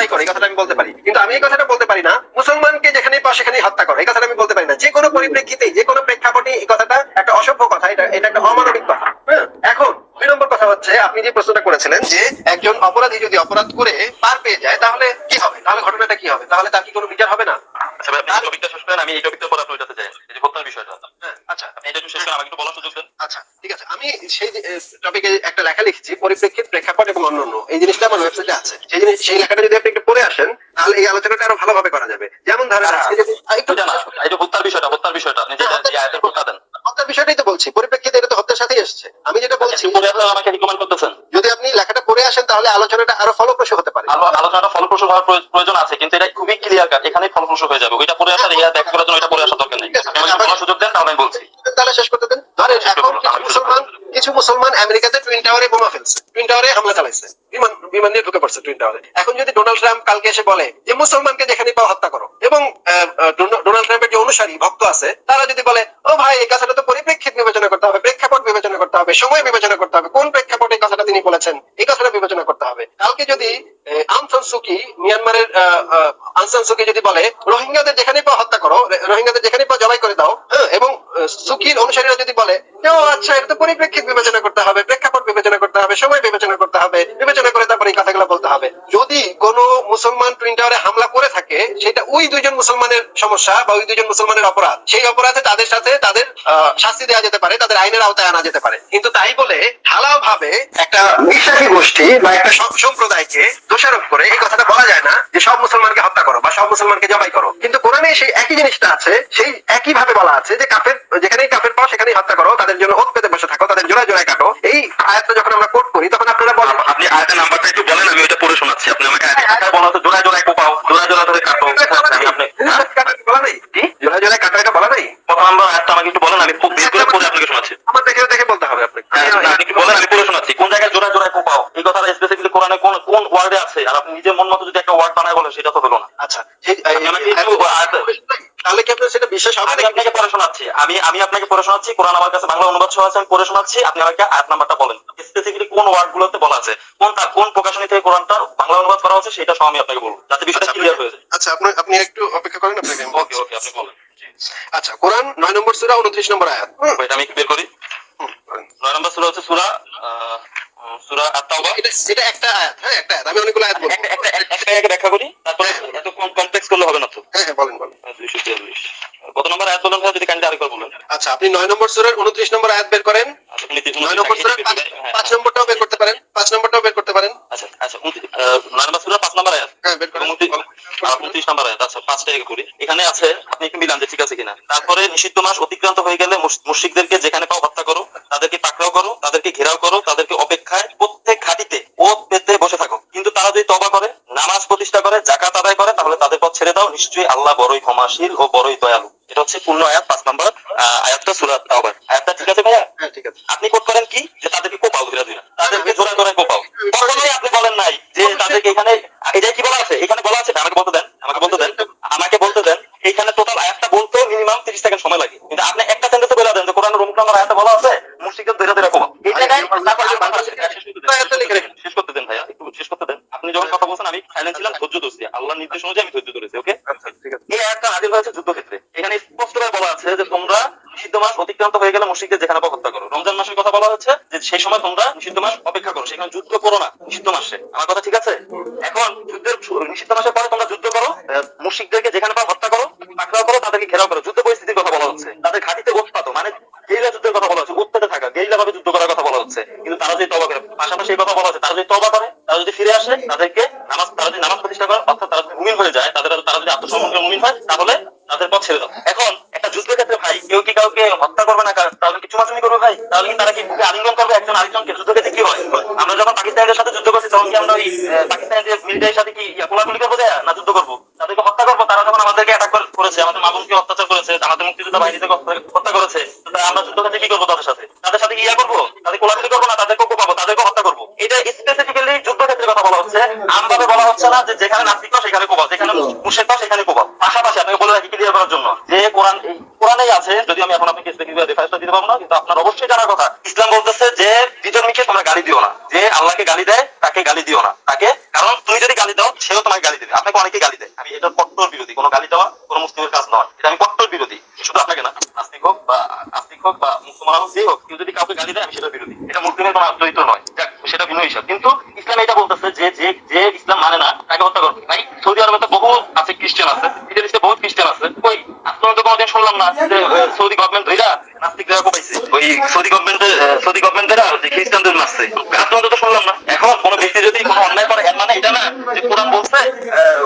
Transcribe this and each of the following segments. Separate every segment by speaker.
Speaker 1: জবাই করে, এই কথাটা আমি বলতে পারি কিন্তু আমি এই কথাটা বলতে পারি না। মুসলমানকে যেখানে পাও সেখানে হত্যা করো, এই কথাটা আমি বলতে পারি না। যে কোনো পরিপ্রেক্ষিতে যে কোনো প্রেক্ষাপটে এই কথাটা একটা অসভ্য কথা, এটা এটা একটা অমানবিক কথা হ্যাঁ? এখন, দুই নম্বর কথা হচ্ছে, আপনি যে প্রশ্নটা করেছিলেন যে একজন অপরাধী যদি অপরাধ করে পার পেয়ে যায়, তাহলে কি হবে? তাহলে ঘটনাটা কি হবে? তাহলে তার কি কোনো বিচার হবে না?
Speaker 2: আচ্ছা আপনি এই টপিকটা শেষ করেন আমি এই পর যাই। এই যে হত্যার বিষয়টা।
Speaker 1: হ্যাঁ, আচ্ছা।
Speaker 2: আপনি এটা একটু শেষ করেন আমাকে একটু বলার সুযোগ দেন।
Speaker 1: আচ্ছা ঠিক আছে। আমি সেই টপিকে একটা লেখা লিখেছি পরিপ্রেক্ষিত প্রেক্ষাপট এবং অন্যান্য। এই জিনিসটা আমার ওয়েবসাইটে আছে। সেই জিনিস সেই লেখাটা যদি আপনি একটু পড়ে আসেন তাহলে এই আলোচনাটা আরও ভালোভাবে করা যাবে। যেমন ধরেন আজকে যদি একটু
Speaker 2: এটা না এই যে হত্যার বিষয়টা হত্যার বিষয়টা আপনি যেটা এই আয়াতের কথা দেন।
Speaker 1: হত্যার বিষয়টাই তো বলছি। পরিপ্রেক্ষিতে এটা তো হত্যার সাথেই এসছে। আমি যেটা বলছি
Speaker 2: আমাকে রিকমেন্ড করতেছেন।
Speaker 1: যদি আপনি লেখাটা আসেন তাহলে আলোচনাটা আরও ফলপ্রসূ হতে পারে।
Speaker 2: আলোচনাটা ফলপ্রসূ হওয়ার প্রয়োজন আছে কিন্তু এটা খুবই ক্লিয়ার কাট এখানেই ফলপ্রসূ হয়ে যাবে। ওইটা পরে আসার ইয়া দেখা করার জন্য এটা পরে আসার দরকার নেই। সুযোগ দেন তাহলে আমি বলছি।
Speaker 1: তাহলে শেষ করতে দেন। ধরেন এখন মুসলমান কিছু মুসলমান আমেরিকাতে টুইন টাওয়ারে বোমা ফেলছে। টুইন টাওয়ারে হামলা চালাইছে। বিমান বিমান নিয়ে ঢুকে পড়ছে টুইন টাওয়ারে এখন যদি ডোনাল্ড ট্রাম্প কালকে এসে বলে যে মুসলমানকে যেখানে পাও হত্যা করো। এবং ডোনাল্ড ট্রাম্পের যে অনুসারী ভক্ত আছে তারা যদি বলে ও ভাই এই কথাটা তো পরিপ্রেক্ষিত বিবেচনা করতে হবে প্রেক্ষাপট বিবেচনা করতে হবে, সময় বিবেচনা করতে হবে। কোন প্রেক্ষাপটে কথাটা তিনি বলেছেন, এই কথাটা বিবেচনা করতে হবে। কালকে যদি আনসান সুকি মিয়ানমারের আনসান সুকি যদি বলে, রোহিঙ্গাদের যেখানে পাও হত্যা করো রোহিঙ্গাদের যেখানে পাও জবাই করে দাও হ্যাঁ এবং সুকির অনুসারীরা যদি বলে, ও আচ্ছা এটা তো পরিপ্রেক্ষিত বিবেচনা করতে হবে, প্রেক্ষাপট বিবেচনা করতে হবে, সময় বিবেচনা করতে হবে, বিবেচনা করে তারপরে এই কথাগুলো বলতে হবে। যদি কোন মুসলমান টাওয়ারে হামলা করে থাকে, সেটা ওই দুইজন মুসলমানের সমস্যা বা ওই দুইজন মুসলমানের অপরাধ। সেই অপরাধে তাদের সাথে তাদের শাস্তি দেওয়া যেতে পারে, তাদের আইনের আওতায় আনা যেতে পারে। কিন্তু তাই বলে ঢালাও ভাবে একটা বিশ্বাসী গোষ্ঠী বা একটা সম্প্রদায়কে দোষারোপ করে, এই কথাটা বলা যায় না যে সব মুসলমানকে হত্যা করো বা সব মুসলমানকে জবাই করো। কিন্তু কোরআনে সেই একই জিনিসটা আছে, সেই একই ভাবে বলা আছে যে কাফের যেখানেই কাফের পাও সেখানেই হত্যা করো, তাদের জন্য ওত পেতে বসে থাকো, তাদের জোড়ায় জোড়ায় কাটো। এই আয়াতটা যখন আমরা কোট করি, তখন আপনারা বলেন
Speaker 2: আপনি আয়াতের নাম্বারটা একটু বলেন, আমি ওইটা পড়ে শোনাচ্ছি। আপনি আমাকে আয়াতের বলা, তো জোড়ায় জোড়ায় কোপাও। ধরে কাটো আমি হ্যাঁ?
Speaker 1: এটা বলা নাই?
Speaker 2: আমাকে একটু বলেন খুব করে আপনাকে শোনাচ্ছি।
Speaker 1: আমার দেখে দেখে বলতে হবে আপনাকে।
Speaker 2: হ্যাঁ, আপনি একটু বলেন আমি পড়ে শোনাচ্ছি। কোন জায়গায় জোড়ায় জোড়ায় কোপাও? এই কথাটা স্পেসিফিকলি কোরআনে কোন কোন ওয়ার্ডে আছে? আর আপনি নিজের মন মতো যদি একটা ওয়ার্ড বানায় বলেন সেটা তো হলো না।
Speaker 1: আচ্ছা তাহলে কি আপনার সেটা বিশ্বাস হবে
Speaker 2: আমি আপনাকে শোনাচ্ছি। আমি আমি আপনাকে শোনাচ্ছি। কোরআন আমার কাছে বাংলা অনুবাদ সহ আছে আমি পড়ে শোনাচ্ছি। আপনি আমাকে আয়াত নাম্বারটা বলেন। স্পেসিফিকলি কোন ওয়ার্ড গুলোতে বলা আছে কোন তার কোন প্রকাশনী থেকে কোরআনটা বাংলা অনুবাদ করা হচ্ছে সেটা সহ আমি আপনাকে বলব যাতে বিষয়টা
Speaker 1: আচ্ছা,
Speaker 2: ক্লিয়ার হয়ে যায়।
Speaker 1: আচ্ছা আপনি আপনি একটু অপেক্ষা করেন আপনাকে
Speaker 2: ওকে ওকে আপনি বলেন
Speaker 1: আচ্ছা কোরআন নয় নম্বর সূরা উনত্রিশ নম্বর আয়াত।
Speaker 2: এটা আমি একটু বের করি।
Speaker 1: হুম, করেন।
Speaker 2: নয় নম্বর সূরা হচ্ছে সূরা সূরা আত-তাওবা।
Speaker 1: এটা এটা একটা আয়াত হ্যাঁ একটা আয়াত আমি অনেকগুলো আয়াত বলব।
Speaker 2: একটা একটা একটা ব্যাখ্যা করি তারপরে এত কমপ্লেক্স করলে হবে না তো।
Speaker 1: হ্যাঁ হ্যাঁ বলেন বলেন।
Speaker 2: দুইশো তিয়াল্লিশ কত নম্বর আয়াত বলেন যদি কাইন্ডলি আরেকবার বলেন।
Speaker 1: আচ্ছা আপনি নয় নম্বর সূরার উনত্রিশ নম্বর আয়াত বের করেন। নয় নম্বর পাঁচ
Speaker 2: হ্যাঁ,
Speaker 1: নম্বরটাও বের করতে পারেন। পাঁচ নম্বরটাও বের করতে পারেন।
Speaker 2: আচ্ছা আচ্ছা নয় নম্বর সূরা পাঁচ নম্বর আয়াত
Speaker 1: হ্যাঁ বের করেন।
Speaker 2: উনত্রিশ- নম্বর আয়াত আচ্ছা পাঁচটা একে করি। এখানে আছে আপনি একটু মিলান যে ঠিক আছে কিনা। তারপরে নিষিদ্ধ মাস অতিক্রান্ত হয়ে গেলে মুশরিকদেরকে যেখানে পাও হত্যা করো তাদেরকে পাকড়াও করো তাদেরকে ঘেরাও করো তাদেরকে অপেক্ষায় প্রত্যেক ঘাটিতে ওত পেতে বসে থাকো। কিন্তু তারা যদি তবা করে নামাজ প্রতিষ্ঠা করে জাকাত আদায় করে তাহলে তাদের পথ ছেড়ে দাও। নিশ্চয়ই আল্লাহ বড়ই ক্ষমাশীল ও বড়ই দয়ালু। এটা হচ্ছে পূর্ণ আয়াত পাঁচ নম্বর আহ, আয়াতটা সুরাত তাওবার। আয়াতটা ঠিক আছে ভাইয়া?
Speaker 1: হ্যাঁ ঠিক আছে।
Speaker 2: আপনি কোট করেন কি? যে তাদেরকে কোপাও ধীরে ধীরে তাদেরকে জোরা জোরে কোপাও কখনোই আপনি বলেন নাই যে তাদেরকে এখানে এটা কি বলা আছে? এখানে বলা আছে আমাকে বলতে দেন আমাকে বলতে দেন আমাকে বলতে দেন এখানে টোটাল আয়াতটা বলতেও মিনিমাম তিরিশ সেকেন্ড সময় লাগে কিন্তু আপনি একটা সেন্টেন্সে বলে দেন যে কোরআনের অমুক নম্বর আয়াতে বলা আছে মুশরিকদের ধীরে ধীরে কোপাও এই জায়গায় তারপর আমি বাংলা শেষ করতে দেন।
Speaker 1: আয়াতটা লিখে রেখেন।
Speaker 2: শেষ করতে দেন ভাইয়া একটু শেষ করতে দেন আপনি যখন কথা বলছেন আমি সাইলেন্ট ছিলাম ধৈর্য ধরছি আল্লাহর নির্দেশ অনুযায়ী আমি ধৈর্য ধরেছি ওকে
Speaker 1: আচ্ছা ঠিক আছে
Speaker 2: এই আয়াতটা নাজিল হয়েছে যুদ্ধক্ষেত্রে এখানে স্পষ্টভাবে বলা আছে যে তোমরা নিষিদ্ধ মাস অতিক্রান্ত হয়ে গেলে মুশরিকদের যেখানে হত্যা করো। রমজান মাসের কথা বলা হচ্ছে যে সেই সময় তোমরা নিষিদ্ধ মাস অপেক্ষা করো। সেখানে যুদ্ধ করো না, নিষিদ্ধ মাসে। আমার কথা ঠিক আছে? এখন যুদ্ধের নিষিদ্ধ মাসের পরে তোমরা যুদ্ধ করো মুশরিকদেরকে যেখানে পাও হত্যা করো, পাকড়াও করো, তাদেরকে ঘেরাও করো। যুদ্ধ পরিস্থিতির কথা বলা হচ্ছে। তাদের ঘাটিতে উৎপাত মানে গেরিলা যুদ্ধের কথা বলা হচ্ছে উৎপাতে থাকা গেরিলা ভাবে যুদ্ধ করার কথা বলা হচ্ছে। কিন্তু তারা যদি তবা করে, পাশাপাশি এই কথা বলা হচ্ছে, তারা যদি তবা করে, তারা যদি ফিরে আসে, তাদেরকে নামাজ, তারা যদি নামাজ প্রতিষ্ঠা করে, অর্থাৎ তারা যদি মুমিন হয়ে যায়, তাদের, তারা যদি আত্মসমর্পণ মুমিন হয়, তাহলে তাদের পথ ছেড়ে দাও। এখন একটা যুদ্ধের ক্ষেত্রে ভাই, কেউ কি কাউকে হত্যা করবে না? তাহলে কি চুমাচুমি করবে ভাই? তাহলে কি তারা কি বুকে আলিঙ্গন করবে? একজন আরেকজনকে যুদ্ধ ক্ষেত্রে কি হয়? আমরা যখন পাকিস্তানের সাথে যুদ্ধ করছি, তখন কি আমরা ওই পাকিস্তানের মিলিটারির সাথে কি কোলাকুলি করব না যুদ্ধ করব? তাদেরকে হত্যা করব? তারা যখন আমাদেরকে অ্যাটাক করেছে, আমাদের মামুনকে অত্যাচার করেছে, আমাদের মুক্তিযোদ্ধা বাহিনীতে হত্যা করেছে আমরা যুদ্ধ ক্ষেত্রে কি করব তাদের সাথে? তাদের সাথে ইয়া করব? তাদের কোলাকুলি করব না? তাদেরকেও কোপাবো তাদেরকে হত্যা করব? এটা স্পেসিফিক্যালি যুদ্ধ কথা বলা হচ্ছে। আমভাবে বলা হচ্ছে না যে যেখানে নাস্তিক সেখানে কোপাও যেখানে মুর্শেদ পাও সেখানে কোপাও পাশাপাশি আপনাকে বলে রাখি ক্লিয়ার করার জন্য যে কোরআন কোরআনেই আছে যদি আমি এখন আপনাকে স্পেসিফিক রেফারেন্সটা দিতে পারব না কিন্তু আপনার অবশ্যই জানার কথা। ইসলাম বলতেছে যে বিধর্মীকে তোমরা গালি দিও না যে আল্লাহকে গালি দেয় তাকে গালি দিও না। তাকে কারণ তুমি যদি গালি দাও সেও তোমাকে গালি দেবে। আপনাকে অনেকে গালি দেয়। আমি এটা কট্টর বিরোধী কোনো গালি দেওয়া কোনো মুসলিমের কাজ নয়। এটা আমি কট্টর বিরোধী। শুধু আপনাকে না নাস্তিক হোক বা আস্তিক হোক বা মুসলমান হোক যে হোক কেউ যদি কাউকে গালি দেয় আমি সেটা বিরোধী। এটা মুসলিমের কোনো চরিত্র নয়। যাক সেটা ভিন্ন হিসাব। কিন্তু ইসলাম এটা বলতেছে যে যে যে ইসলাম মানে না, তাকে হত্যা করবে ভাই, সৌদি আরবে তো বহু আছে খ্রিস্টান আছে মিডল ইস্টে বহুত খ্রিস্টান আছে। ওই আপনার তো কোনোদিন শুনলাম না, যে সৌদি গভর্নমেন্ট ধইরা নাস্তিকরা কোপাইছে ওই সৌদি গভর্নমেন্টের সৌদি গভর্নমেন্টরা যে খ্রিস্টানদের মারছে। আপনার তো শুনলাম না। এখন কোন ব্যক্তি যদি কোনো অন্যায় করে, এর মানে এটা না যে কোরআন বলছে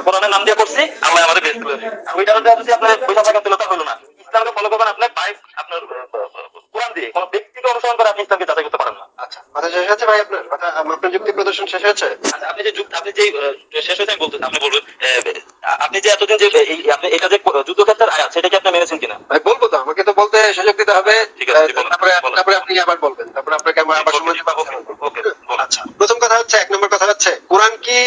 Speaker 2: কোরআনের নাম দিয়ে করছি, আল্লাহ আমাদের করে ওইটা যদি আপনি পয়সা থাকেন তাহলে তা হলো না ইসলামকে ফলো করবেন আপনার পাই আপনার আহ, আহ, কোরআন দিয়ে কোনো ব্যক্তিকে অনুসরণ করে আপনি ইসলামকে যাচাই করতে পারেন না
Speaker 1: আচ্ছা কথা শেষ হয়েছে ভাই আপনার আপনার যুক্তি প্রদর্শন শেষ হয়েছে?
Speaker 2: আচ্ছা, আপনি যে যুক্ত আপনি যে শেষ হয়েছে আমি বলতেছি আপনি বলবেন আপনি যে এতদিন যে এই আপনি এটা যে যুদ্ধক্ষেত্রের আয়াত সেটা কি আপনি মেনেছেন কিনা?
Speaker 1: ভাই বলব তো আমাকে তো বলতে সুযোগ দিতে হবে।
Speaker 2: ঠিক আছে,
Speaker 1: তারপরে তারপরে আপনি আবার বলবেন তারপরে আপনাকে আমার আবার সময় দেবো আচ্ছা প্রথম কথা হচ্ছে এক নম্বর কথা হচ্ছে কোরআন কি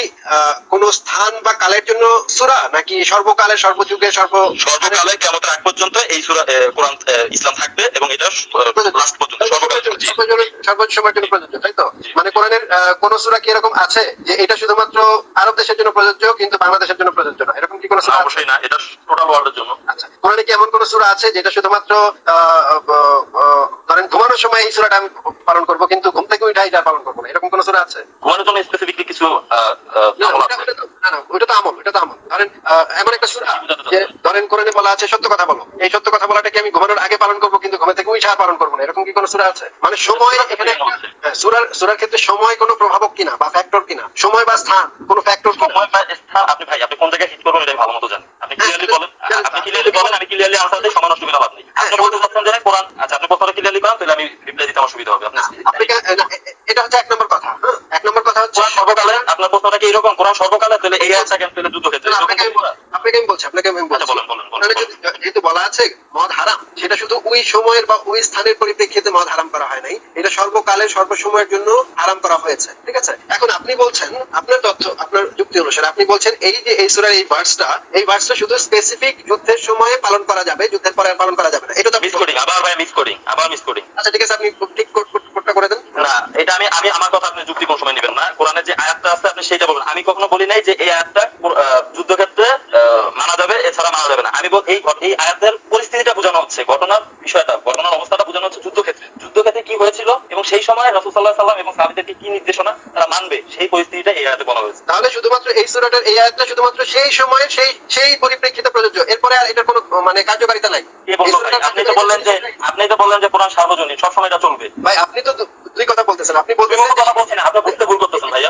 Speaker 1: কোন স্থান বা কালের জন্য সূরা নাকি সর্বকালে সর্বযুগে সর্ব
Speaker 2: সর্বকালে কেমতের আগ পর্যন্ত এই সূরা কোরআন ইসলাম থাকবে এবং এটা লাস্ট পর্যন্ত সর্বকাল
Speaker 1: সর্বোচ্চ সময়ের জন্য প্রযোজ্য তাই তো? মানে কোরআনের কোন সূরা কি এরকম আছে যে এটা শুধুমাত্র আরব দেশের জন্য প্রযোজ্য কিন্তু বাংলাদেশের জন্য প্রযোজ্য না? এরকম কি কোন সূরা?
Speaker 2: অবশ্যই না এটা টোটাল ওয়ার্ল্ডের জন্য।
Speaker 1: আচ্ছা কোরআনে কি এমন কোন সূরা আছে যেটা শুধুমাত্র ধরেন ঘুমানোর সময় এই সূরাটা আমি পালন করব কিন্তু ঘুম থেকে উঠে এটা পালন করব না? এরকম কোন সূরা আছে?
Speaker 2: ঘুমানোর জন্য স্পেসিফিকলি কিছু
Speaker 1: ওটা- তো- আমল, ওটা তো আমল। ধরেন, এমন একটা সূরা যে ধরেন কোরআনে বলা আছে সত্য কথা বলো। এই সত্য কথা বলাটা কি আমি ঘুমানোর আগে পালন করব কিন্তু ঘুমে থেকে উঠে পালন করব না। এরকম কি কোনো সূরা আছে? মানে সময় এখানে হ্যাঁ, সূরার সূরার ক্ষেত্রে সময় কোনো প্রভাবক কিনা বা ফ্যাক্টর কিনা? সময় বা স্থান কোনো ফ্যাক্টর
Speaker 2: সময় বা স্থান আপনি ভাই আপনি কোন জায়গায় হিট করবেন এটা ভালো মতো জানেন। আপনি ক্লিয়ারলি বলেন আপনি ক্লিয়ারলি বলেন আমি ক্লিয়ারলি আনসার দিই সমান অসুবিধা লাভ নেই। আপনি বলতে চাচ্ছেন যে কোরআন আচ্ছা আপনি প্রশ্নটা ক্লিয়ারলি করেন তাহলে আমি রিপ্লাই দিতে আমার সুবিধা হবে। আপনি
Speaker 1: এটা হচ্ছে এক নম্বর কথা। হ্যাঁ? কথা হচ্ছে
Speaker 2: কোরআন আপনার প্রশ্নটা কি এরকম? কোরআন সর্বকালে? তাহলে এই আয়াত সেকেন্ড তাহলে যুদ্ধ ক্ষেত্রে
Speaker 1: আপনাকে আপনাকে আমি বলছি আপনাকে আমি বলছি।
Speaker 2: আচ্ছা, বলেন, বলেন, বলেন,
Speaker 1: ওখানে যদি- যেহেতু বলা আছে মদ হারাম। সেটা শুধু ওই সময়ের বা ওই স্থানের পরিপ্রেক্ষিতে মদ হারাম করা হয় নাই। এটা সর্বকালে সর্বসময়ের জন্য হারাম করা হয়েছে। ঠিক আছে? এখন আপনি বলছেন আপনার তথ্য আপনার যুক্তি অনুসারে আপনি বলছেন এই যে এই সুরার এই ভার্সটা এই ভার্সটা শুধু স্পেসিফিক যুদ্ধের সময়ে পালন করা যাবে যুদ্ধের পরে পালন করা যাবে না। এটা তো
Speaker 2: মিস কোডিং আবার ভাই মিস কোডিং আবার মিস কোডিং
Speaker 1: আচ্ছা ঠিক আছে আপনি ঠিক কোড- করে দেন?
Speaker 2: না, এটা আমি আমি আমার কথা আপনি যুক্তি কোন সময় নেবেন না। কোরআনের যে আয়াতটা আছে, আপনি সেটা বলবেন। আমি কখনো বলি নাই যে এই আয়াতটা যুদ্ধক্ষেত্রে মানা যাবে, এছাড়া মানা যাবে না। আমি বল এই এই আয়াতের পরিস্থিতিটা বোঝানো হচ্ছে, ঘটনার বিষয়টা, ঘটনার অবস্থাটা বোঝানো হচ্ছে যুদ্ধক্ষেত্রে। যুদ্ধক্ষেত্রে কি হয়েছিল? এবং সেই সময় রসুল সাল্লাহ সাল্লাম এবং সাহাবীদেরকে কি নির্দেশনা তারা মানবে? সেই পরিস্থিতিটা এই আয়াতে বলা হয়েছে।
Speaker 1: তাহলে শুধুমাত্র এই সুরাটার এই আয়াতটা শুধুমাত্র সেই সময়ে সেই সেই পরিপ্রেক্ষিতে প্রযোজ্য। এরপরে আর এটা কোনো মানে কার্যকারিতা নাই।
Speaker 2: আপনি তো বললেন যে আপনি তো বললেন যে কোরআন সার্বজনীন সবসময় এটা চলবে।
Speaker 1: ভাই আপনি তো দুই কথা বলতেছেন। আপনি
Speaker 2: বলবেন
Speaker 1: বলতেছেন
Speaker 2: কথা বলছেন আপনি বুঝতে ভুল করতেছেন ভাইয়া।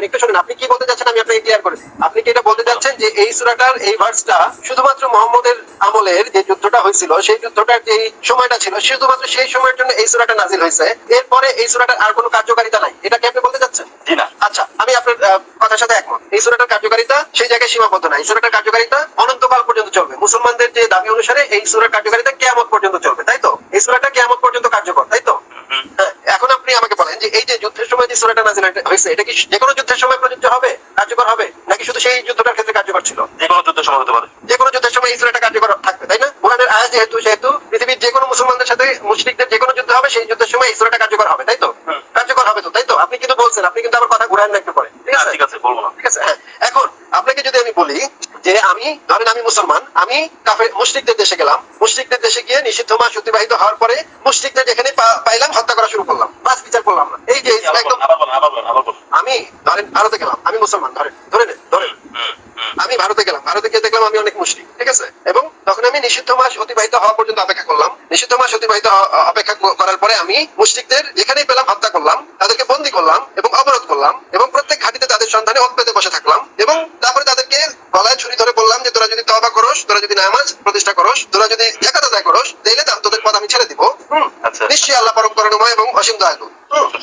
Speaker 1: শোনেন, একটু শোনেন, আপনি কি বলতে চাচ্ছেন আমি আপনাকে ক্লিয়ার করে আপনি কি এটা বলতে চাচ্ছেন যে এই সূরাটার এই ভার্সটা শুধুমাত্র মোহাম্মদের আমলের যে যুদ্ধটা হয়েছিল সেই যুদ্ধটার যে সময়টা ছিল শুধুমাত্র সেই সময়ের জন্য এই সূরাটা নাজিল হয়েছে। এরপরে এই সূরাটার আর কোনো কার্যকারিতা নাই। এটা কি আপনি বলতে চাচ্ছেন?
Speaker 2: জি না।
Speaker 1: আচ্ছা আমি আপনার কথার সাথে একমত। এই সুরাটার কার্যকারিতা সেই জায়গায় সীমাবদ্ধ না এই সূরাটার কার্যকারিতা অনন্তকাল পর্যন্ত চলবে। মুসলমানদের যে দাবি অনুসারে এই সূরার কার্যকারিতা কেয়ামত পর্যন্ত চলবে তাই তো? এই সূরাটা কেয়ামত পর্যন্ত কার্যকর তাই তো
Speaker 2: হুম।
Speaker 1: হ্যাঁ, এখন আপনি আমাকে বলেন যে এই যে যুদ্ধের সময় যে সূরাটা নাজিল হয়েছে এটা কি যে কোনো যুদ্ধের সময় প্রযোজ্য হবে? কার্যকর হবে? নাকি শুধু সেই যুদ্ধটার ক্ষেত্রে কার্যকর ছিল?
Speaker 2: যে কোনো যুদ্ধের সময় হতে পারে।
Speaker 1: যে কোনো যুদ্ধের সময় এই সূরাটা কার্যকর থাকবে তাই না? কোরআনের আয়াত যেহেতু সেহেতু পৃথিবীর যে কোনো মুসলমানদের সাথে মুশরিকদের যে কোনো যুদ্ধ হবে সেই যুদ্ধের সময় এই সূরাটা কার্যকর হবে তাই তো? কার্যকর হবে তো তাই তো? আপনি কিন্তু বলছেন আপনি কিন্তু আবার কথা ঘুরান না একটু পরে ঠিক
Speaker 2: হ্যাঁ,
Speaker 1: আছে
Speaker 2: ঠিক আছে বলব না।
Speaker 1: ঠিক আছে হ্যাঁ। এখন আপনাকে যদি আমি বলি যে আমি ধরেন আমি মুসলমান আমি কাফে মুসলিকদের দেশে গেলাম মুসলিকদের দেশে গিয়ে নিষিদ্ধ মাস অতিবাহিত হওয়ার পরে মুসলিকদের যেখানে পাইলাম হত্যা করা শুরু করলাম বাস বিচার করলাম না এই যে একদম। আমি ধরেন ভারতে গেলাম আমি মুসলমান ধরেন ধরেন
Speaker 2: ধরেন।
Speaker 1: আমি ভারতে গেলাম। ভারতে গিয়ে দেখলাম আমি অনেক মুসলিম, ঠিক আছে? এবং তখন আমি নিষিদ্ধ মাস অতিবাহিত হওয়া পর্যন্ত অপেক্ষা করলাম। নিষিদ্ধ মাস অতিবাহিত অপেক্ষা করার পরে আমি মুসলিকদের যেখানেই পেলাম হত্যা করলাম, তাদেরকে বন্দি করলাম এবং অবরোধ করলাম এবং প্রত্যেক ঘাটিতে তাদের সন্ধানে ওত পেতে বসে থাকলাম এবং তারপরে তাদেরকে গলায় ছুরি ধরে বললাম যে, তোরা যদি তবা করস, তোরা যদি নামাজ প্রতিষ্ঠা করস, তোরা যদি আদায় করস তাহলে তোদের পথ আমি ছেড়ে দিব। হুম।
Speaker 2: আচ্ছা।
Speaker 1: নিশ্চয়ই আল্লাহ পরম করুণাময় এবং অসীম দয়ালু।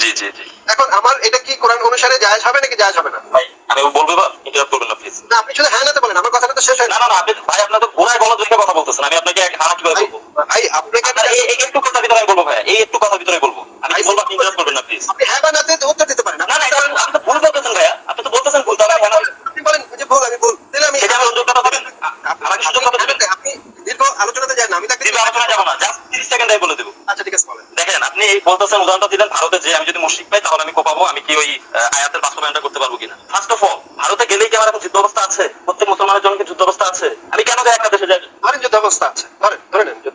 Speaker 2: জি জি জি।
Speaker 1: এখন আমার এটা কি কোরআন অনুসারে জায়েজ হবে নাকি জায়েজ হবে না?
Speaker 2: ভাই আমি বলব এবার ইন্টারাপ্ট করবেন না প্লিজ
Speaker 1: না আপনি শুধু হ্যাঁ নাতে বলেন আমার কথাটা তো শেষ হয়
Speaker 2: না
Speaker 1: না
Speaker 2: আপনি ভাই আপনার তো ঘোড়ায় বলা দুইটা কথা বলতেছেন আমি আপনাকে এক হারা কীভাবে বলব?
Speaker 1: ভাই আপনাকে
Speaker 2: এই একটু কথা ভিতরে বলব ভাই এই একটু কথা ভিতরে বলব। আমি বলব আপনি ইন্টারাপ্ট করবেন না প্লিজ
Speaker 1: আপনি হ্যাঁ বা নাতে উত্তর দিতে পারেন।
Speaker 2: না না এটা আপনি আপনি তো ভুল বলতেছেন ভাইয়া। আপনি তো বলতেছেন ভুল তাহলে হ্যাঁ
Speaker 1: আপনি বলেন যে ভুল আমি ভুল। তাহলে আমি
Speaker 2: সেটা আমার সুযোগটা দিবেন আমাকে সুযোগটা দিবেন।
Speaker 1: আপনি দীর্ঘ আলোচনাতে যান আমি তাকে
Speaker 2: দীর্ঘ আলোচনা যাব না জাস্ট তিরিশ সেকেন্ড বলে দেবো
Speaker 1: আচ্ছা ঠিক আছে বলেন
Speaker 2: দেখেন আপনি এই বলতেছেন উদাহরণটা দিলেন ভারতে যে আমি যদি মুশরিক পাই তাহলে আমি কোপাবো আমি কি ওই আয়াতের বাস্তবায়নটা করতে পারব কিনা? ফার্স্ট অফ অল ভারতে গেলেই কি আমার এখন যুদ্ধ অবস্থা আছে? প্রত্যেক মুসলমানের জন্য কি যুদ্ধ অবস্থা আছে? আমি কেন যাই একটা দেশে যাই?
Speaker 1: ধরেন যুদ্ধ অবস্থা আছে। ধরেন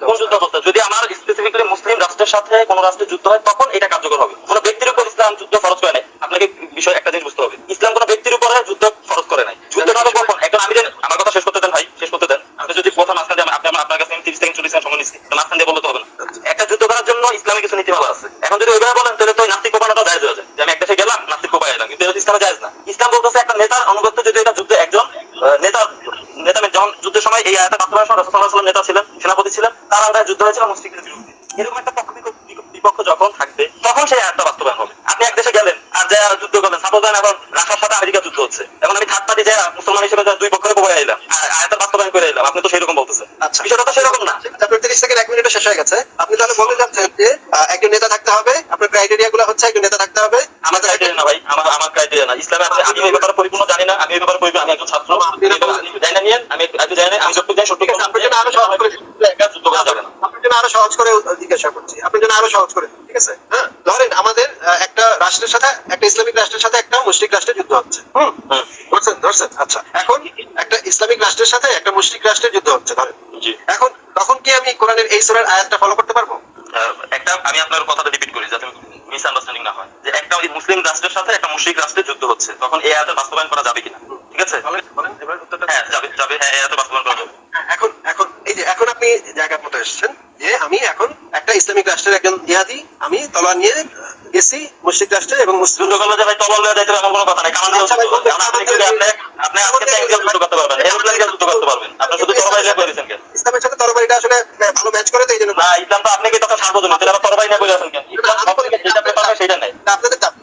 Speaker 2: কোন যুদ্ধ অবস্থা যদি আমার স্পেসিফিকলি মুসলিম রাষ্ট্রের সাথে কোন রাষ্ট্রের যুদ্ধ হয় তখন এটা কার্যকর হবে। কোন ব্যক্তির উপর ইসলাম যুদ্ধ ফরজ করে নাই। আপনাকে বিষয় একটা জিনিস বুঝতে হবে ইসলাম কোন ব্যক্তির উপরে যুদ্ধ ফরজ করে নাই যুদ্ধটা হবে কখন এখন আমি যে- আমার কথা শেষ করতে দেন ভাই শেষ করতে দেন আপনি যদি কথা মাঝখান দিয়ে আপনি আমার- আপনার কাছে আমি তিরিশ সেকেন্ড চল্লিশ সেকেন্ড সময় নিচ্ছি তো মাঝখান দিয়ে বললে তো হবে না একটা যুদ্ধ করার জন্য ইসলামে কিছু নীতিমালা আছে। এখন যদি ওইভাবে বলেন তাহলে তো নাস্তিক কোপানোটা জায়জ হয়ে যায়। যে আমি একটা দেশে গেলাম নাস্তিক কোপায় এলাম কিন্তু এটা ইসলামে জায়জ না। ইসলাম বলতেছে একটা নেতার অনুগত্য যদি এটা যুদ্ধে একজন নেতা নেতা যখন যুদ্ধের সময় এই আয়াতের বাস্তবায়ন সাল্লাল্লাহু নেতা ছিলেন সেনাপতি ছিলেন তার আন্ডারে যুদ্ধ হয়েছিল মুসলিমদের বিরুদ্ধে। এরকম একটা পক্ষ বিপক্ষ- যখন থাকবে তখন সেই আয়াতটা বাস্তবায়ন হবে। আপনি এক দেশে গেলেন আর যা যুদ্ধ করলেন সাপোজ এখন রাশিয়ার সাথে আমেরিকা যুদ্ধ হচ্ছে। এখন আমি থার্ড পার্টি যা মুসলমান হিসেবে দুই পক্ষের কোপায় এলাম আর আয়াতের বাস্তবায়ন করে এলাম আপনি তো সেরকম বলতেছেন।
Speaker 1: আচ্ছা।
Speaker 2: বিষয়টা তো সেরকম না।
Speaker 1: তিরিশ সেকেন্ড এক মিনিটে শেষ হয়ে গেছে। আপনি তাহলে বলতে যাচ্ছেন যে আহ, একজন নেতা থাকতে হবে আপনার ক্রাইটেরিয়া গুলো হচ্ছে একজন নেতা থাকতে হবে।
Speaker 2: আমার ক্রাইটেরিয়া না ভাই আমার আমার ক্রাইটেরিয়া না। ইসলামে আমি এই ব্যাপারে পরিপূর্ণ জানি না আমি এই ব্যাপারে পরিপূর্ণ আমি একজন ছাত্র। জানি না আমি একটু জানি না আমি যতটুকু জানি সত্যি
Speaker 1: আপনার জন্য আরও সহজ করে
Speaker 2: একা যুদ্ধ করা যাবে না।
Speaker 1: আপনার জন্য আরও সহজ করে জিজ্ঞাসা করছি। আপনার জন্য আরও সহজ করে ঠিক আছে? হ্যাঁ ধরেন আমাদের একটা রাষ্ট্রের সাথে একটা ইসলামিক রাষ্ট্রের সাথে একটা মুসলিক রাষ্ট্রের যুদ্ধ হচ্ছে। হুম? ধরছেন ধরছেন? আচ্ছা এখন একটা ইসলামিক রাষ্ট্রের সাথে একটা মুসলিক রাষ্ট্রের যুদ্ধ হচ্ছে ধরেন। এখন তখন কি আমি কোরআনের এই সূরার আয়াতটা ফলো করতে পারব?
Speaker 2: একটা আমি আপনার কথাটা রিপিট করি যাতে মিসআন্ডারস্ট্যান্ডিং না হয় যে একটা ওই মুসলিম রাষ্ট্রের সাথে একটা মুশরিক রাষ্ট্রের যুদ্ধ হচ্ছে। তখন এই আয়াতের বাস্তবায়ন করা যাবে কিনা? ঠিক আছে? হ্যাঁ যাবে যাবে হ্যাঁ আয়াতের বাস্তবায়ন করা যাবে।
Speaker 1: এখন এখন এই যে এখন আপনি জায়গার মতো এসেছেন যে আমি এখন একটা ইসলামিক রাষ্ট্রের একজন ইহাদি আমি তলোয়ার নিয়ে গেছি মুসলিক রাষ্ট্রে এবং মুসলিম
Speaker 2: ভাই যাইতে কোনো কথা নাই। দিয়ে
Speaker 1: আচ্ছা
Speaker 2: করবে। কারণ আপনি আপনি আপনি আজকে ট্যাঙ্ক দিয়ে যুদ্ধ করতে পারবেন। এরোপ্লেন দিয়ে যুদ্ধ করতে পারবেন। আপনি শুধু তরবারি করেছেন কেন?
Speaker 1: ইসলামের সাথে তরবারিটা আসলে হ্যাঁ, ভালো ম্যাচ করে তো এই জন্য।
Speaker 2: না ইসলাম তো আপনি কি তখন সার্বজনীন তাহলে তরবারি নিয়ে বলে আছেন কেন ইসলাম সব থেকে যেটা আপনি পারবেন সেটা নেই
Speaker 1: এটা আপনাদের চাপ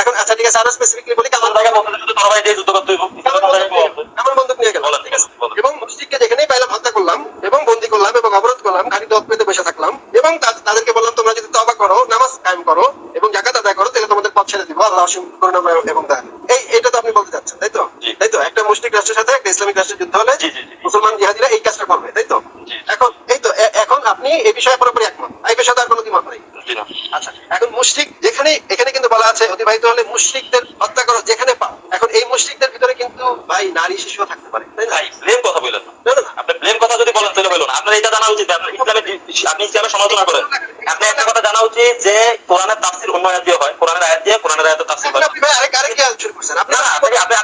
Speaker 1: এখন আচ্ছা ঠিক আছে আরও স্পেসিফিকলি বলি
Speaker 2: আমার
Speaker 1: কামাল
Speaker 2: জায়গায় বলতে শুধু তরবারি দিয়ে যুদ্ধ করতে হইব ইসলামের কোন জায়গায় বলতে
Speaker 1: আমার বন্দুক নিয়ে গেল
Speaker 2: বলেন, ঠিক আছে, বলেন।
Speaker 1: এবং মুসজিদকে যেখানেই পাইলাম হত্যা করলাম এবং বন্দি করলাম এবং অবরোধ করলাম খালি দত পেতে বসে থাকলাম এবং তা- তাদেরকে বললাম তোমরা যদি তবা করো নামাজ কায়েম করো এবং জাকাত আদায় করো তাহলে তোমাদের পথ ছেড়ে দিব আল্লাহ অসীম করুণাময় এবং দান। এই এটা তো আপনি বলতে চাচ্ছেন তাই তো? তাই তো? একটা মুসলিম রাষ্ট্রের সাথে একটা ইসলামিক রাষ্ট্রের যুদ্ধ হলে। মুসলমান জিহাদিরা এই কাজটা করবে তাই তো? এখন এই তো এখন আপনি এই বিষয়ে পুরোপুরি একমত। এই বিষয়ে আর কোনো দ্বিমত নেই। আচ্ছা এখন মুশরিক যেখানে এখানে কিন্তু বলা আছে অতিবাহিত হলে মুশরিকদের হত্যা করো যেখানে পাও এখন এই মুশরিকদের ভিতরে কিন্তু ভাই নারী শিশুও থাকতে পারে তাই না
Speaker 2: ভাই ব্লেম কথা বললেন না
Speaker 1: না, না, না।
Speaker 2: আপনি ব্লেম যদি বলুন আপনার এটা জানা উচিত আপনি ইসলামের আপনি ইসলামের সমালোচনা করেন। আপনি একটা কথা জানা উচিত যে কোরআনের তাফসির অন্য আয়াত দিয়ে হয়। কোরআনের আয়াত দিয়ে কোরআনের আয়াতের তাফসির হয়।
Speaker 1: আপনি
Speaker 2: না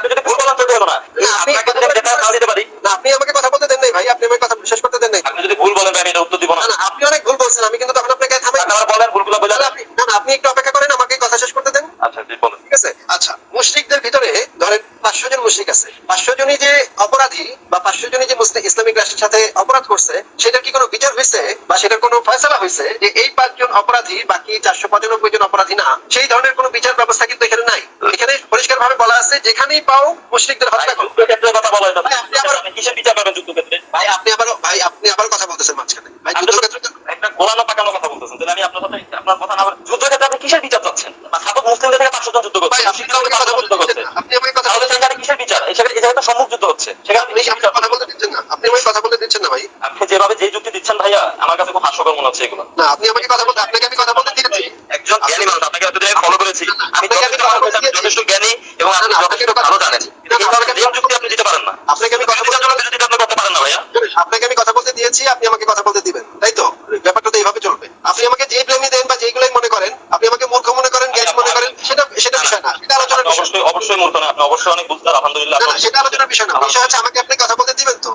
Speaker 2: যদি ভুল বলেন হলো না। আপনাকে যদি আমি দিতে পারি।
Speaker 1: না আপনি আমাকে কথা বলতে দেন নাই ভাই। আপনি আমাকে কথা শেষ করতে দেন নাই।
Speaker 2: আপনি যদি ভুল বলেন আমি এটা উত্তর দিব না।
Speaker 1: আপনি অনেক ভুল বলছেন। আমি কিন্তু তখন আপনাকে থামাই
Speaker 2: আপনি আমার বলেন ভুলগুলো বলে
Speaker 1: তাহলে আপনি না আপনি একটু অপেক্ষা করেন আমাকে কথা শেষ করতে দেন।
Speaker 2: আচ্ছা বলেন।
Speaker 1: ঠিক আছে? আচ্ছা মুশরিকদের ভিতরে পাঁচশো জন মুশ্রিক আছে। পাঁচশো জনই যে অপরাধী বা পাঁচশো জনই যে মুসলিম ইসলামিক রাষ্ট্রের সাথে অপরাধ করছে সেটার কি কোনো বিচার হয়েছে? বা সেটার কোনো ফয়সলা হয়েছে যে এই পাঁচজন অপরাধী বাকি চারশো পঁচানব্বই জন অপরাধী না সেই ধরনের কোনো বিচার ব্যবস্থা কিন্তু এখানে নাই। এখানে পরিষ্কার ভাবে বলা আছে যেখানেই পাও মুশ্রিকদের হত্যা করো
Speaker 2: কথা বলা হয় না
Speaker 1: আপনি আবার-
Speaker 2: কিসের বিচার পাবেন
Speaker 1: ভাই আপনি আবার ভাই আপনি আবার কথা বলতেছেন মাঝখানে। ভাই যুদ্ধক্ষেত্রে তো-
Speaker 2: একটা গোলানো পাকানো কথা বলতেছেন। তাহলে আমি আপনার কথা আপনার কথা না যুদ্ধক্ষেত্রে আপনি কিসের বিচার চাচ্ছেন? সাপোজ মুসলিমদের থেকে পাঁচশো জন যুদ্ধ করছে।
Speaker 1: ভাই আপনি আমাকে কথা বলতে
Speaker 2: যুদ্ধ করছে
Speaker 1: আপনি আমাকে কথা
Speaker 2: তাহলে সেখানে কিসের বিচার? এই জায়গায় তো সম্মুখ যুদ্ধ হচ্ছে। সেখানে আপনি
Speaker 1: কথা বলতে দিচ্ছেন না। আপনি আমাকে কথা বলতে দিচ্ছেন না ভাই।
Speaker 2: আপনি যেভাবে যে যুক্তি দিচ্ছেন ভাইয়া আমার কাছে খুব হাস্যকর মনে হচ্ছে এগুলো।
Speaker 1: না আপনি আমাকে কথা বলতে আপনাকে আমি কথা বলতে দিয়েছি।
Speaker 2: একজন জ্ঞানী মানুষ আপনাকে এতদিন আমি ফলো করেছি। আমি যথেষ্ট
Speaker 1: কথা বলতে
Speaker 2: যথেষ্ট জ্ঞানী এবং আপনি যথেষ্ট ভালো জানেন।
Speaker 1: বলতে
Speaker 2: এই ধরনের যুক্তি আপনি দিতে পারেন না।
Speaker 1: আপনাকে আমি কথা
Speaker 2: জন্য বিরোধিতা আপনি করতে পারেন না ভাইয়া
Speaker 1: আপনাকে আমি কথা বলতে দিয়েছি আপনি আমাকে কথা বলতে দিবেন। তাই তো? ব্যাপারটা তো এইভাবে চলবে। আপনি আমাকে যে ব্লেমই দেন বা যেগুলোই মনে করেন আপনি আমাকে মূর্খ মনে করেন জ্ঞানী মনে করেন সেটা সেটা বিষয় না। সেটা আলোচনার বিষয়।
Speaker 2: অবশ্যই অবশ্যই মূর্খ না আপনি অবশ্যই অনেক বুঝতে আলহামদুলিল্লাহ
Speaker 1: না সেটা আলোচনার বিষয় না। বিষয় হচ্ছে আমাকে আপনি কথা বলতে দিবেন তো।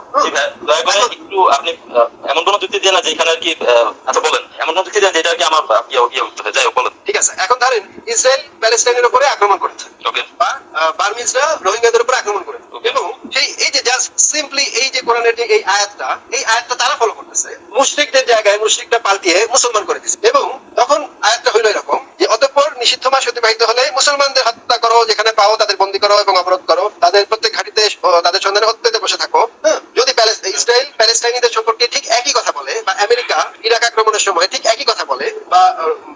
Speaker 2: দয়া করে একটু আপনি এমন কোন যুক্তি দিয়ে না যে এখানে আর কি আচ্ছা বলেন। এমন কোন যুক্তি দেন যেটা আর কি আমার ইয়ে ইয়ে উঠতে হয়। যাই হোক বলেন।
Speaker 1: ঠিক আছে এখন ধরেন ইসরায়েল প্যালেস্টাইনের উপরে আক্রমণ করেছে।
Speaker 2: ওকে।
Speaker 1: বা বার্মিজরা রোহিঙ্গাদের উপর আক্রমণ করেছে
Speaker 2: Okay.
Speaker 1: এবং সেই এই যে জাস্ট সিম্পলি এই যে কোরআনের যে এই আয়াতটা এই আয়াতটা তারা ফলো করতেছে। মুশরিকদের জায়গায় মুশরিকটা পাল্টিয়ে মুসলমান করে দিচ্ছে এবং তখন আয়াতটা হইল এরকম যে অতঃপর নিষিদ্ধ মাস অতিবাহিত হলে মুসলমানদের হত্যা করো যেখানে পাও তাদের বন্দী করো এবং অবরোধ করো। তাদের প্রত্যেক ঘাটিতে তাদের সন্ধানে হত্যা বসে থাকো। হ্যাঁ, যদি ইসরায়েল প্যালেস্টাইনিদের সম্পর্কে ঠিক একই কথা বলে বা আমেরিকা ইরাক আক্রমণের সময় ঠিক একই কথা বলে বা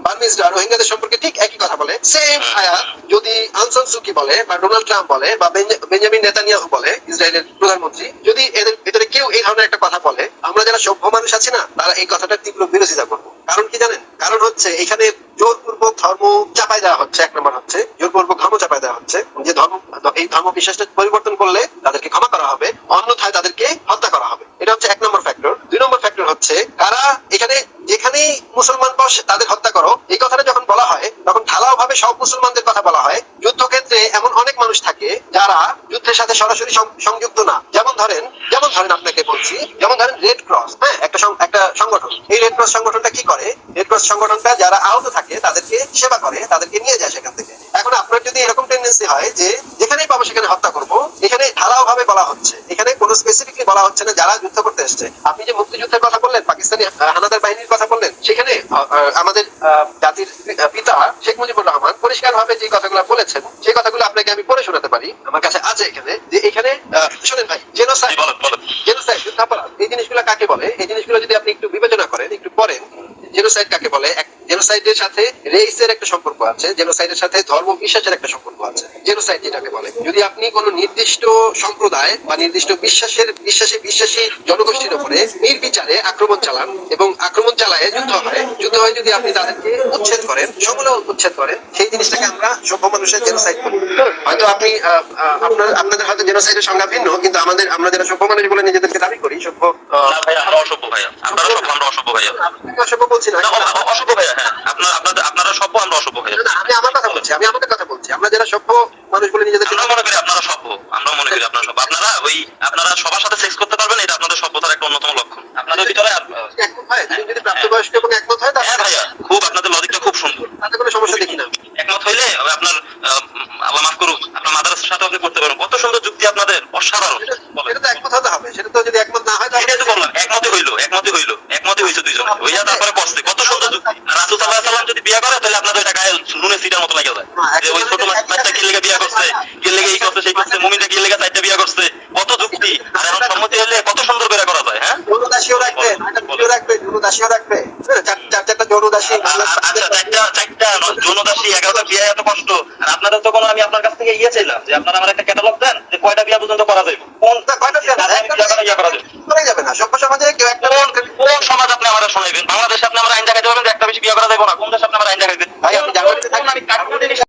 Speaker 1: বার্মিজরা রোহিঙ্গাদের সম্পর্কে ঠিক একই কথা বলে সেম আয়াত যদি আনসান সুকি বলে বা ডোনাল্ড ট্রাম্প বলে বা বেঞ্জামিন নেতানিয়াহু বলে ইসরায়েলের প্রধানমন্ত্রী যদি এদের ভিতরে কেউ এই ধরনের একটা কথা বলে, আমরা যারা সভ্য মানুষ আছি না, তারা এই কথাটার তীব্র বিরোধিতা করব। কারণ কি জানেন? কারণ হচ্ছে এখানে জোরপূর্বক ধর্ম চাপাই দেওয়া হচ্ছে, এক নম্বর হচ্ছে, জোরপূর্বক ধর্ম চাপাই দেওয়া হচ্ছে। যে ধর্ম, এই ধর্ম বিশ্বাসটা পরিবর্তন করলে তাদেরকে ক্ষমা করা হবে, অন্যথায় তাদেরকে হত্যা করা হবে। এটা হচ্ছে এক নম্বর ফ্যাক্টর দুই নম্বর ফ্যাক্টর হচ্ছে কারা এখানে যেখানেই মুসলমান পাও তাদের হত্যা করো। এই কথাটা যখন বলা হয়, তখন ঢালাও ভাবে সব মুসলমানদের কথা বলা হয়। যুদ্ধক্ষেত্রে এমন অনেক মানুষ থাকে যারা যুদ্ধের সাথে সরাসরি সংযুক্ত না। ধরেন, যেমন ধরেন আপনাকে বলছি, যেমন ধরেন রেড ক্রস হ্যাঁ একটা একটা সংগঠন। এই রেড ক্রস সংগঠনটা কি করে? রেড ক্রস সংগঠনটা যারা আহত থাকে, তাদেরকে সেবা করে, তাদেরকে নিয়ে যায় সেখান থেকে। এখন আপনার যদি এরকম টেন্ডেন্সি হয় যে, যেখানেই পাবো সেখানে হত্যা করব, এখানে ঢালাও ভাবে বলা হচ্ছে, এখানে কোনো স্পেসিফিকলি বলা হচ্ছে না যারা যুদ্ধ করতে এসছে। আপনি যে মুক্তিযুদ্ধের কথা বললেন, পাকিস্তানি হানাদার বাহিনীর কথা বললেন সেখানে আমাদের জাতির পিতা শেখ মুজিবুর রহমান পরিষ্কার ভাবে যে কথাগুলো বলেছেন সেই কথাগুলো আপনাকে আমি পড়ে শোনাতে পারি। আমার কাছে আছে এখানে যে এখানে শোনেন ভাই জেনোসাইড জেনোসাইড যুদ্ধাপরাধ এই জিনিসগুলো কাকে বলে? এই জিনিসগুলো যদি আপনি একটু বিবেচনা করেন একটু পড়েন জেনোসাইড কাকে বলে? জেনোসাইডের সাথে রেইসের একটা সম্পর্ক আছে জেনোসাইডের সাথে ধর্ম বিশ্বাসের একটা সম্পর্ক আছে। জেনোসাইড যেটাকে বলে। যদি আপনি কোনো নির্দিষ্ট সম্প্রদায় বা নির্দিষ্ট বিশ্বাসের বিশ্বাসে বিশ্বাসী জনগোষ্ঠীর উপরে নির্বিচারে আক্রমণ চালান এবং আক্রমণ চালায় যুদ্ধ হয় যুদ্ধ হয় যদি আপনি তাদেরকে উচ্ছেদ করেন সমূলে উচ্ছেদ করেন সেই জিনিসটাকে আমরা সভ্য মানুষের জেনোসাইড বলি। হয়তো আপনি আপনার আপনাদের হয়তো জেনোসাইডের সংজ্ঞা ভিন্ন কিন্তু আমাদের আমরা যারা সভ্য মানুষ বলে নিজেদেরকে দাবি করি সভ্য
Speaker 2: ভাইয়া আমরা অসভ্য ভাইয়া। আমরা অসভ্য ভাইয়া।
Speaker 1: অসভ্য বলছি না
Speaker 2: অসভ্য ভাইয়া হ্যাঁ। আপনারা সভ্য আমরা অসভ্য হয়ে
Speaker 1: না, আমি আমার কথা বলছি আমি আমাদের কথা বলছি। আমরা যারা সভ্য মানুষ বলে নিজেদের
Speaker 2: আমরা মনে করি আপনারা সভ্য আমরা মনে করি আপনারা সভ্য। আপনারা ওই আপনারা সবার সাথে সেক্স করতে পারবেন এটা আপনাদের সভ্যতার একটা অন্যতম লক্ষণ। আপনাদের ভিতরে
Speaker 1: হয় যদি প্রাপ্তবয়স্ক এবং একমত হয়
Speaker 2: হ্যাঁ
Speaker 1: তাহলে
Speaker 2: ভাইয়া খুব আপনাদের লজিকটা খুব সুন্দর
Speaker 1: তাতে কোনো সমস্যা দেখি না
Speaker 2: একমত হইলে ওই আপনার আহ, আল্লাহ মাফ করুক আপনার মাদারাসার সাথে আপনি করতে পারেন কত সুন্দর যুক্তি আপনাদের অসাধারণ
Speaker 1: সেটা-
Speaker 2: বলেন।
Speaker 1: সেটা তো একমত হতে হবে সেটা তো যদি একমত না হয় তাহলে
Speaker 2: এটাই তো বললাম একমতে হইল একমতে হইল একমতে হইছে দুইজন হইয়া তারপরে করছে কত সুন্দর যুক্তি আর রাসূল সাল্লাল্লাহু আলাইহি সাল্লাম যদি বিয়ে করে তাহলে আপনাদের ওইটা গায়ে নুনে সিটার মতো লাগে যায় যে ওই ছোট বাচ্চা কে লেগে বিয়ে করছে কে লেগে এই করছে সেই করছে মুমিনটা কে লেগে চারটা বিয়ে করছে। কত যুক্তি। আর এখন সম্মতি হইলে কত সুন্দর করে করা যায় হ্যাঁ?
Speaker 1: রাখবে রাখবে রাখবে। চার চারটা
Speaker 2: আচ্ছা চারটা চারটা যৌনদাসী এগারোটা বিয়ে এত কষ্ট। আর আপনাদের তো কোনো আমি আপনার কাছ থেকে ইয়ে চাইলাম যে আপনারা আমার একটা ক্যাটালগ দেন যে কয়টা বিয়ে পর্যন্ত করা যাবে কোন
Speaker 1: তা কয়টা বিয়ে
Speaker 2: করা যাবে
Speaker 1: করা যাবে না। সভ্য সমাজে কেউ একটা
Speaker 2: কোন সমাজ আপনি আমরা শোনাইবেন? বাংলাদেশে আপনি আমরা আইন দেখাতে পারবেন একটা বেশি বিয়ে করা যাবে না। কোন দেশে আপনি আমার আইন দেখাইবেন
Speaker 1: ভাই, আপনি
Speaker 2: জিনিস